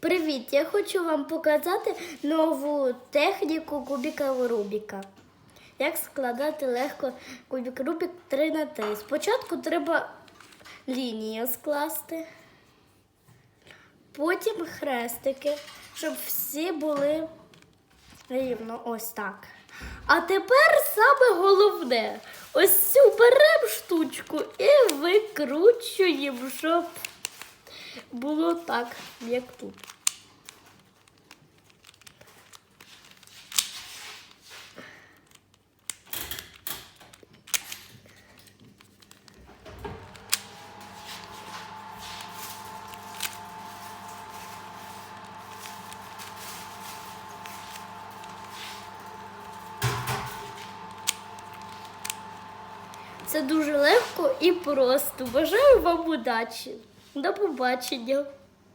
Привіт! Я хочу вам показати нову техніку кубіка Рубіка. Як складати легко кубік Рубік 3 на 3 Спочатку треба лінію скласти, потім хрестики, щоб всі були рівно ось так. А тепер саме головне. Ось цю беремо штучку і викручуємо, щоб було так, як тут. Це дуже легко і просто. Бажаю вам удачі. До побачення.